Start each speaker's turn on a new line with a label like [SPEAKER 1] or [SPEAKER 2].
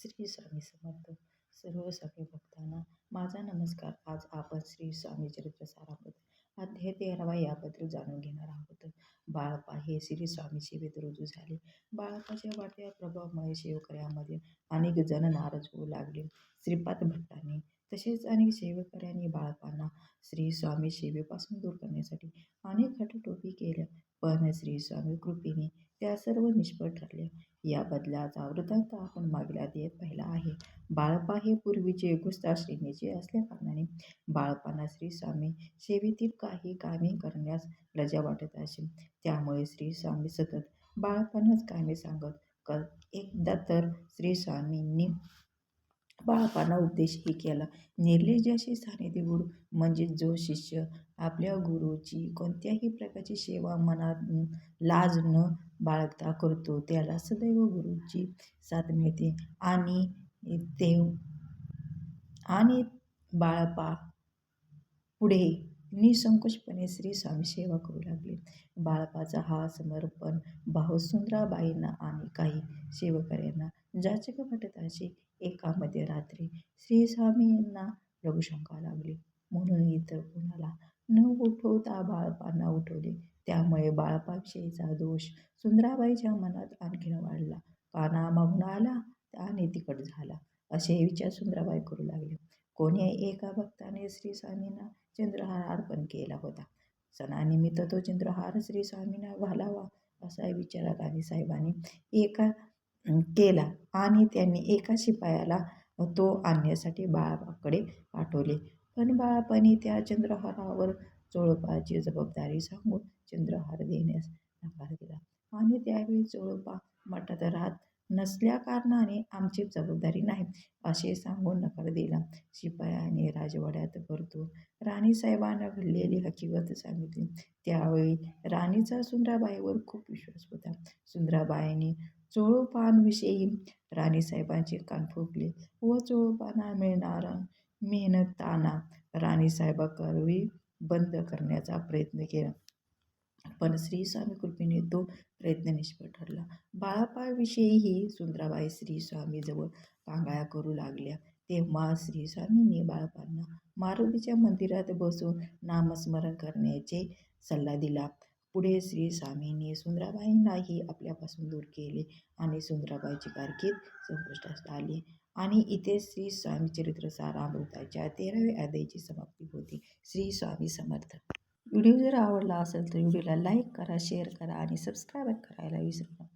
[SPEAKER 1] श्री स्वामी समर्थ. सर्व सगळे भक्तांना माझा नमस्कार. आज आपण श्री स्वामी चरित्र सारामृत अध्याय तेरावा याबद्दल जाणून घेणार आहोत. बाळपा हे श्री स्वामी सेवेत रुजू झाले. बाळपाच्या वाट्या प्रभावामुळे शेवकऱ्यामध्ये अनेक जण नाराज होऊ लागले. श्रीपाद भट्टांनी तसेच अनेक सेवेकऱ्यांनी बाळपांना श्री स्वामी सेवेपासून दूर करण्यासाठी अनेक हटटोपी केल्या. पण श्री स्वामी कृपेने त्या सर्व निष्फळ ठरल्या. या बदलाचा वृत्तांत आपण मागील अध्यायात पाहिला आहे. बाळप्पा हे पूर्वीचे गुस्ता श्रेणीचे असल्याकारणाने बाळप्पांना श्री स्वामी सेवेतील काही कामे करण्यास लजा वाटत असे. त्यामुळे श्री स्वामी सतत बाळप्पांनाच कामे सांगत क एकदा तर श्री स्वामींनी बाळप्पांना उपदेशही केला. निर्लज्जाशी सान्निधी गुरु म्हणजे जो शिष्य आपल्या गुरुची कोणत्याही प्रकारची सेवा मनात लाज न बाळगता करतो. त्याला सदैव गुरुची साथ मिळते. आणि ते आणि बाळपा पुढे निसंकोचपणे श्री स्वामी सेवा करू लागले. बाळपाचा हा समर्पण भाव सुंदराबाईंना आणि काही सेवकऱ्यांना जाचक वाटत एकामध्ये एका मध्यरात्री श्री स्वामींना लघुशंका लागली. म्हणून इतर कोणाला न उठवता बाळपांना उठवले. त्यामुळे बाळपाविषयीचा दोष सुंदराबाईच्या मनात आणखीन वाढला. काना मागून आला आणि तिकट झाला असे विचार सुंदराबाई करू लागले. कोणी एका भक्ताने श्री स्वामींना चंद्रहार अर्पण केला होता? सणानिमित्त तो चंद्रहार श्री स्वामींना घालावा असा विचार राणीसाहेबांनी एका केला आणि त्यांनी एका शिपायाला तो आणण्यासाठी बाळाबाकडे पाठवले. पण बाळापणी त्या चंद्रहारावर चोळपाची जबाबदारी सांगून चंद्रहार देण्यास नकार दिला. आणि त्यावेळी चोळपा मठात राहत नसल्याकारणाने आमची जबाबदारी नाही असे सांगून नकार दिला. शिपायाने राजवाड्यात परतून राणीसाहेबांना घडलेली हकीकत सांगितली. त्यावेळी राणीचा सुंदराबाईवर खूप विश्वास होता. सुंदराबाईने चोळपांविषयी राणीसाहेबांचे कान फुकले व चोळोपाना मिळणारा मेहनताना राणीसाहेबाकरवी बंद करण्याचा प्रयत्न केला. पण श्री स्वामी कृपेने तो प्रयत्न निष्फळ ठरला. बाळापाळविषयीही सुंदराबाई श्री पांगळ्या करू लागल्या. तेव्हा श्री स्वामींनी मारुतीच्या मंदिरात बसून नामस्मरण करण्याचे सल्ला दिला. पुढे श्री स्वामींनी सुंदराबाईंनाही आपल्यापासून दूर केले आणि सुंदराबाईची कारकीर्द संपुष्टात आली. आणि इथे श्री स्वामी चरित्र सारामृताच्या तेराव्या अध्यायाची समाप्ती होती. श्री स्वामी समर्थ. व्हिडिओ जर आवडला असेल तर व्हिडिओला लाईक करा शेअर करा आणि सबस्क्राईब करायला विसरू नका.